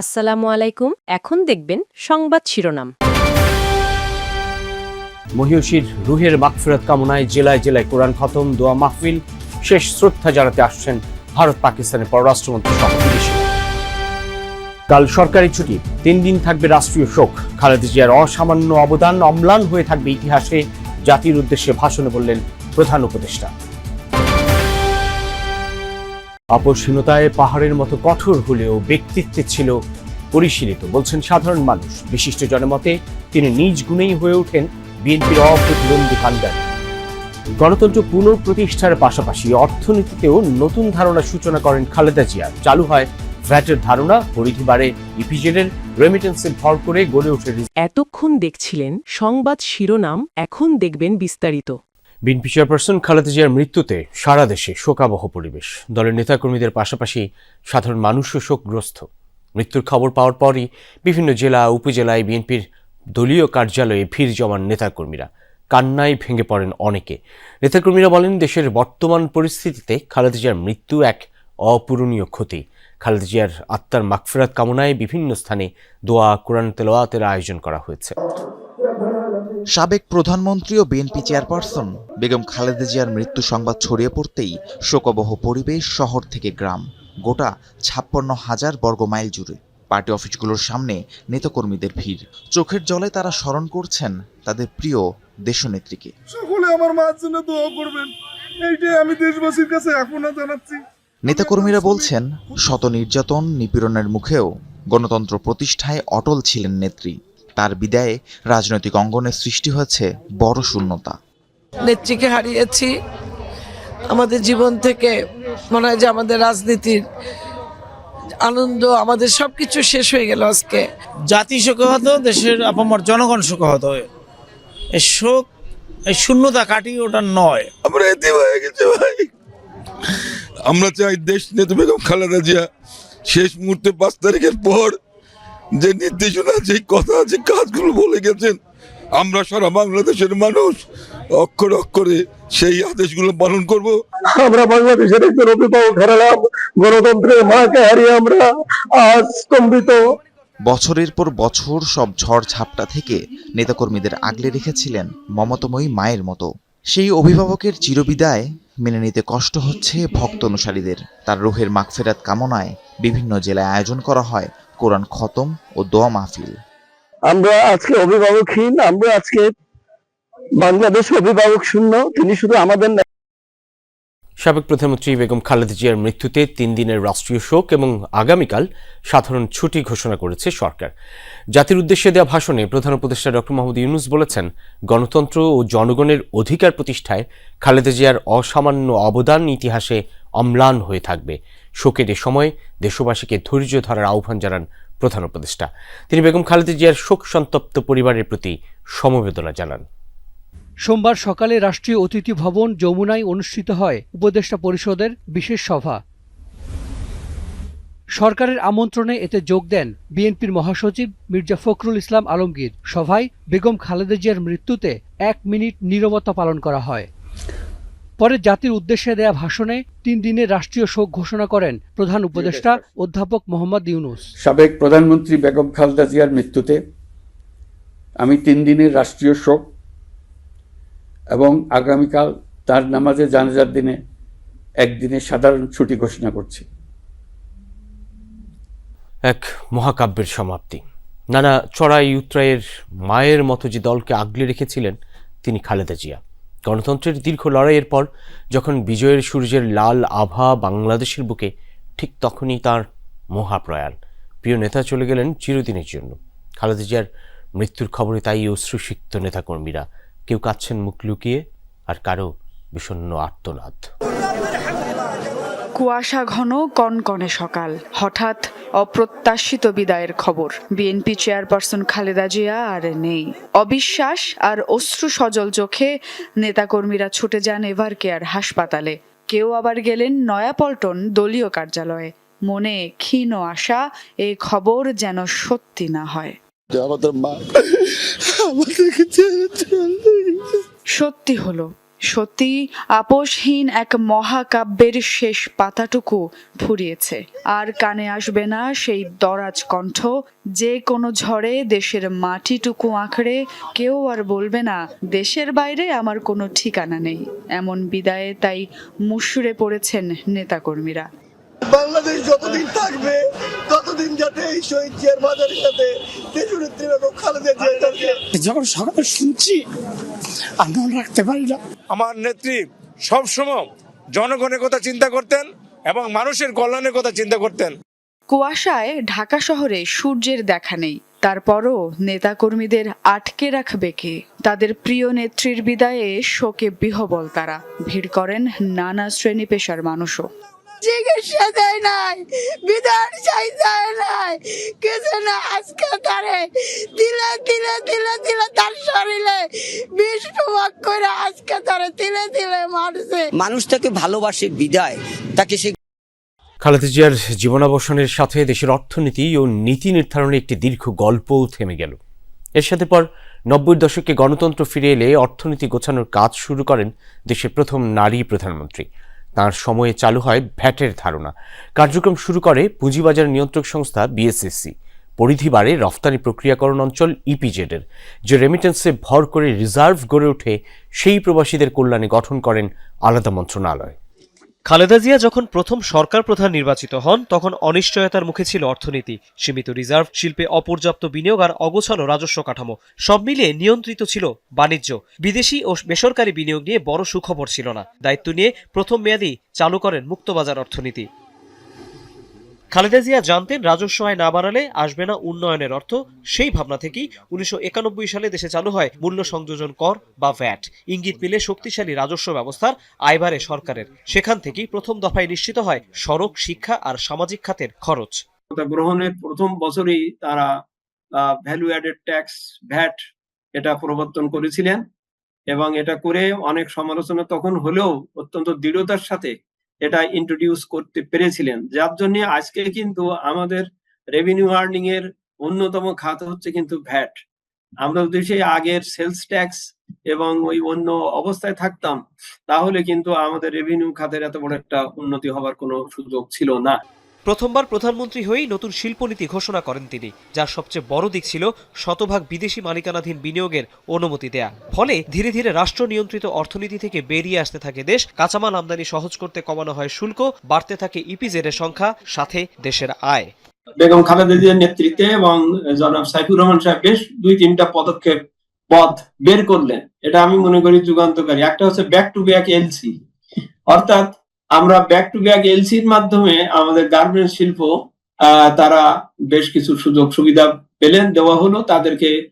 আসসালামু আলাইকুম। এখন দেখবেন সংবাদ শিরোনাম। মহিষীর রুহের মাগফিরাত কামনায় জেলায় জেলায় কোরআন খতম, দোয়া মাহফিল, শেষ শ্রদ্ধা জানাতে আসছেন ভারত পাকিস্তানের পররাষ্ট্রমন্ত্রী সহ কাল সরকারি ছুটি, তিন দিন থাকবে রাষ্ট্রীয় শোক। খালেদা জিয়ার অসামান্য অবদান অম্লান হয়ে থাকবে ইতিহাসে জাতির উদ্দেশ্যে ভাষণে বললেন প্রধান উপদেষ্টা। আপসহীনতায় পাহাড়ের মতো কঠোর হলেও ব্যক্তিত্বে ছিল পরিশীলিত, বলছেন সাধারণ মানুষ। বিশিষ্ট জনমতে তিনি নিজ গুণেই হয়ে ওঠেন বিএনপির অপ্রতিদ্বন্দ্বী কাণ্ডারি গণতন্ত্র পুনঃপ্রতিষ্ঠার পাশাপাশি অর্থনীতিতেও নতুন ধারণা সূচনা করেন খালেদা জিয়া। চালু হয় ভ্যাটের ধারণা, পরিধি বাড়ে ইপিজেডের রেমিটেন্সের ভর করে গড়ে ওঠে এতক্ষণ দেখছিলেন সংবাদ শিরোনাম, এখন দেখবেন বিস্তারিত। বিএনপি চেয়ারপারসন খালেদা জিয়ার মৃত্যুতে সারা দেশে শোকাবহ পরিবেশ। দলের নেতাকর্মীদের পাশাপাশি সাধারণ মানুষও শোকগ্রস্ত। মৃত্যুর খবর পাওয়ার পরই বিভিন্ন জেলা, উপজেলায় বিএনপির দলীয় কার্যালয়ে ভিড় জমান নেতাকর্মীরা। কান্নায় ভেঙে পড়েন অনেকে। নেতাকর্মীরা বলেন, দেশের বর্তমান পরিস্থিতিতে খালেদা জিয়ার মৃত্যু এক অপূরণীয় ক্ষতি। খালেদা জিয়ার আত্মার মাগফিরাত কামনায় বিভিন্ন স্থানে দোয়া, কোরআন তেলাওয়াতের আয়োজন করা হয়েছে। সাবেক প্রধানমন্ত্রী ও বিএনপি চেয়ারপারসন বেগম খালেদা জিয়ার মৃত্যু সংবাদ ছড়িয়ে পড়তেই শোকবহ পরিবেশ শহর থেকে গ্রাম গোটা ছাপ্পান্ন হাজার বর্গ মাইল জুড়ে। পার্টি অফিসগুলোর সামনে নেতাকর্মীদের ভিড়। চোখের জলে তারা স্মরণ করছেন তাদের প্রিয় দেশনেত্রীকে। সকলে আমার মার জন্য দোয়া করবেন। এইটাই আমি দেশবাসীর কাছে এখনও জানাচ্ছি। নেতাকর্মীরা বলছেন শত নির্যাতন নিপীড়নের মুখেও গণতন্ত্র প্রতিষ্ঠায় অটল ছিলেন নেত্রী। তার বিদায়ে রাজনৈতিক অঙ্গনে সৃষ্টি হয়েছে বড় শূন্যতা। নেত্রীকে হারিয়েছি। আমাদের জীবন থেকে মনে হয় যে আমাদের রাজনীতির আনন্দ আমাদের সব কিছু শেষ হয়ে গেল আজকে। জাতি শোকাহত দেশের আপামর জনগণ শোকাহত। এই শোক এই শূন্যতা কাটিয়ে ওটা নয়। আমরা এতে হয়ে গেছে ভাই। আমরা চাই দেশ নেতা বেগম খালেদা জিয়া শেষ মুহূর্তে পাঁচ তারিখের পর যে নির্দেশনা যে কথা যে কাজগুলো বলে গেছেন আমরা সারা বাংলাদেশের মানুষ অক্ষর অক্ষরে সেই আদেশগুলো পালন করব। আমরা বাংলাদেশের একজন অভিভাবক হারালাম গণতন্ত্রের মাকে হারিয়ে আমরা আজ স্তম্ভিত। বছরের পর বছর সব ঝড় ঝাপটা থেকে নেতাকর্মীদের আগলে রেখেছিলেন মমতাময়ী মায়ের মতো। সেই অভিভাবকের চিরবিদায় মেনে নিতে কষ্ট হচ্ছে ভক্ত অনুসারীদের। তার রুহের মাগফেরাত কামনায় বিভিন্ন জেলায় আয়োজন করা হয় কোরআন খতম ও দোয়া মাহফিল। আমরা আজকে অভিভাবকহীন, আমরা আজকে বাংলাদেশ অভিভাবক শূন্য, তিনি শুধু আমাদের সাবেক প্রধানমন্ত্রী বেগম খালেদা জিয়ার মৃত্যুতে তিন দিনের রাষ্ট্রীয় শোক এবং আগামীকাল সাধারণ ছুটি ঘোষণা করেছে সরকার। জাতির উদ্দেশ্যে দেওয়া ভাষণে প্রধান উপদেষ্টা ডক্টর মোহাম্মদ ইউনুস বলেছেন, গণতন্ত্র ও জনগণের অধিকার প্রতিষ্ঠায় খালেদা জিয়ার অসামান্য অবদান ইতিহাসে অম্লান হয়ে থাকবে। শোকের এ সময় দেশবাসীকে ধৈর্য ধরার আহ্বান জানান প্রধান উপদেষ্টা। তিনি বেগম খালেদা জিয়ার শোক সন্তপ্ত পরিবারের প্রতি সমবেদনা জানান। সোমবার সকালে রাষ্ট্রীয় অতিথি ভবন যমুনায় অনুষ্ঠিত হয় উপদেষ্টা পরিষদের বিশেষ সভা। সরকারের আমন্ত্রণে এতে যোগ দেন বিএনপির মহাসচিব মির্জা ফখরুল ইসলাম আলমগীর। সভায় বেগম খালেদা জিয়ার মৃত্যুতে এক মিনিট নীরবতা পালন করা হয়। পরে জাতির উদ্দেশ্যে দেয়া ভাষণে তিন দিনের রাষ্ট্রীয় শোক ঘোষণা করেন প্রধান উপদেষ্টা অধ্যাপক মোহাম্মদ ইউনুস। সাবেক প্রধানমন্ত্রী বেগম খালেদা জিয়ার মৃত্যুতে আমি তিন দিনের রাষ্ট্রীয় শোক এবং আগামীকাল তার নামাজে জানাজার দিনে একদিনে সাধারণ ছুটি ঘোষণা করছি। এক মহাকাব্যের সমাপ্তি। নানা চড়াই উত্রায়ের মায়ের মতো যে দলকে আগলে রেখেছিলেন তিনি খালেদা জিয়া। গণতন্ত্রের দীর্ঘ লড়াইয়ের পর যখন বিজয়ের সূর্যের লাল আভা বাংলাদেশের বুকে, ঠিক তখনই তার মহাপ্রয়াণ। প্রিয় নেতা চলে গেলেন চিরদিনের জন্য। খালেদা জিয়ার মৃত্যুর খবরে তাই অশ্রুসিক্ত নেতাকর্মীরা কেউ কাঁদছেন মুখ লুকিয়ে আর কারও বিষণ্ণ আর্তনাদ। কুয়াশা ঘন কনকনে সকাল। হঠাৎ অপ্রত্যাশিত বিদায়ের খবর। বিএনপি চেয়ারপারসন খালেদা জিয়া আর নেই। অবিশ্বাস আর অশ্রু সজল চোখে নেতাকর্মীরা ছুটে যান এভার কেয়ার হাসপাতালে। কেউ আবার গেলেন নয়াপল্টন দলীয় কার্যালয়ে। মনে ক্ষীণ আশা এ খবর যেন সত্যি না হয়। আমাদের মা আমাদেরকে ছেড়ে চলে। সত্যি হলো, সত্যি আপোষহীন এক মহাকাব্যের শেষ পাতাটুকু ফুরিয়েছে। আর কানে আসবে না সেই দরাজ কণ্ঠ, যে কোনো ঝড়ে দেশের মাটিটুকু আঁকড়ে কেউ আর বলবে না, দেশের বাইরে আমার কোনো ঠিকানা নেই। এমন বিদায়ে তাই মুশুরে পড়েছেন নেতাকর্মীরা। বাংলাদেশ যতদিন থাকবে, ততদিন যাতে এই শহীদ জিয়ার মাজারের সাথে দেশনেত্রী বেগম খালেদা জিয়া তাকে যখন সকালে শুনছি মনে রাখতে পারি না। আমার নেত্রী সবসময় জনগণের কথা চিন্তা করতেন এবং মানুষের কল্যাণের কথা চিন্তা করতেন। কুয়াশায় ঢাকা শহরে সূর্যের দেখা নেই। তারপরও নেতাকর্মীদের আটকে রাখবে কে? তাদের প্রিয় নেত্রীর বিদায়ে শোকে বিহবল তারা। ভিড় করেন নানা শ্রেণি পেশার মানুষও। চিকিৎসা দেয় নাই বিধান চাই দেয় নাই কিছু না আজকে তারে দিলে দিলে দিলে দিলে তার শরীরে বিষ প্রভাব করে আজকে তারে দিলে দিলে মারছে। মানুষ তাকে ভালোবাসে বিদায়। তাকে সে খালেদা জিয়ার জীবনাবসানের সাথে দেশের অর্থনীতি ও নীতি নির্ধারণে একটি দীর্ঘ গল্পও থেমে গেল। এর সাথে পর নব্বই দশকে গণতন্ত্র ফিরে এলে অর্থনীতি গোছানোর কাজ শুরু করেন দেশের প্রথম নারী প্রধানমন্ত্রী। তার সময়ে চালু হয় ভ্যাটের ধারণা। কার্যক্রম শুরু করে পুঁজিবাজার নিয়ন্ত্রক সংস্থা বিএসএসসি পরিধি বাড়ে রফতানি প্রক্রিয়াকরণ অঞ্চল ইপিজেডের যে রেমিটেন্সে ভর করে রিজার্ভ গড়ে ওঠে, সেই প্রবাসীদের কল্যাণে গঠন করেন আলাদা মন্ত্রণালয়। খালেদা জিয়া যখন প্রথম সরকার প্রধান নির্বাচিত হন, তখন অনিশ্চয়তার মুখে ছিল অর্থনীতি। সীমিত রিজার্ভ, শিল্পে অপর্যাপ্ত বিনিয়োগ আর অগোছানো রাজস্ব কাঠামো, সব মিলিয়ে নিয়ন্ত্রিত ছিল বাণিজ্য। বিদেশি ও বেসরকারি বিনিয়োগ নিয়ে বড় সুখবর ছিল না। দায়িত্ব নিয়ে প্রথম মেয়াদেই চালু করেন মুক্তবাজার অর্থনীতি। খালেদা জিয়া জানতেন রাজস্ব আয় না বাড়ালে আসবে না উন্নয়নের অর্থ। সেই ভাবনা থেকেই উনিশশো একানব্বই সালে দেশে চালু হয় মূল্য সংযোজন কর বা ভ্যাট। ইঙ্গিত মিলে শক্তিশালী রাজস্ব ব্যবস্থার আয়বারে সরকারের। সেখান থেকেই প্রথম দফায় নিশ্চিত হয় সড়ক, শিক্ষা আর সামাজিক খাতের খরচ। গ্রহণের প্রথম বছরেই তারা ভ্যালু অ্যাডেড ট্যাক্স ভ্যাট এটা প্রবর্তন করেছিলেন এবং এটা করে অনেক সমালোচনা তখন হলেও অত্যন্ত দৃঢ়তার সাথে এটা ইন্ট্রোডিউস করতে পেরেছিলেন। যার জন্য আজকে কিন্তু আমাদের রেভিনিউ আর্নিং এর অন্যতম খাত হচ্ছে কিন্তু ভ্যাট আমরা যদি সেই আগের সেলস ট্যাক্স এবং ওই অন্য অবস্থায় থাকতাম, তাহলে কিন্তু আমাদের রেভিনিউ খাতের এত বড় একটা উন্নতি হবার কোনো সুযোগ ছিল না। প্রথমবার প্রধানমন্ত্রী হয়েই নতুন শিল্পনীতি ঘোষণা করেন তিনি, যার সবচেয়ে বড় দিক ছিল শতভাগ বিদেশি মালিকানাধীন বিনিয়োগের অনুমতি দেয়া। ফলে ধীরে ধীরে রাষ্ট্র নিয়ন্ত্রিত অর্থনীতি থেকে বেরিয়ে আসতে থাকে দেশ, কাঁচামাল আমদানি সহজ করতে কমানো হয় শুল্ক, বাড়তে থাকে ইপিজেড এর সংখ্যা, সাথে দেশের আয়। বেগম খালেদা নেতৃত্বে এবং জনাব সাইফুর রহমান সাহেব বেশ দুই তিনটা পদক্ষেপ, পথ বের করলেন। এটা আমি মনে করি যুগান্তকারী। একটা হচ্ছে ব্যাক টু ব্যাক এলসি অর্থাৎ আমরা ব্যাক টু ব্যাক এলসির মাধ্যমে আমাদের গার্মেন্টস শিল্প তারা বেশ কিছু সুযোগ সুবিধা পেলেন, দেওয়া হলো। তাদেরকে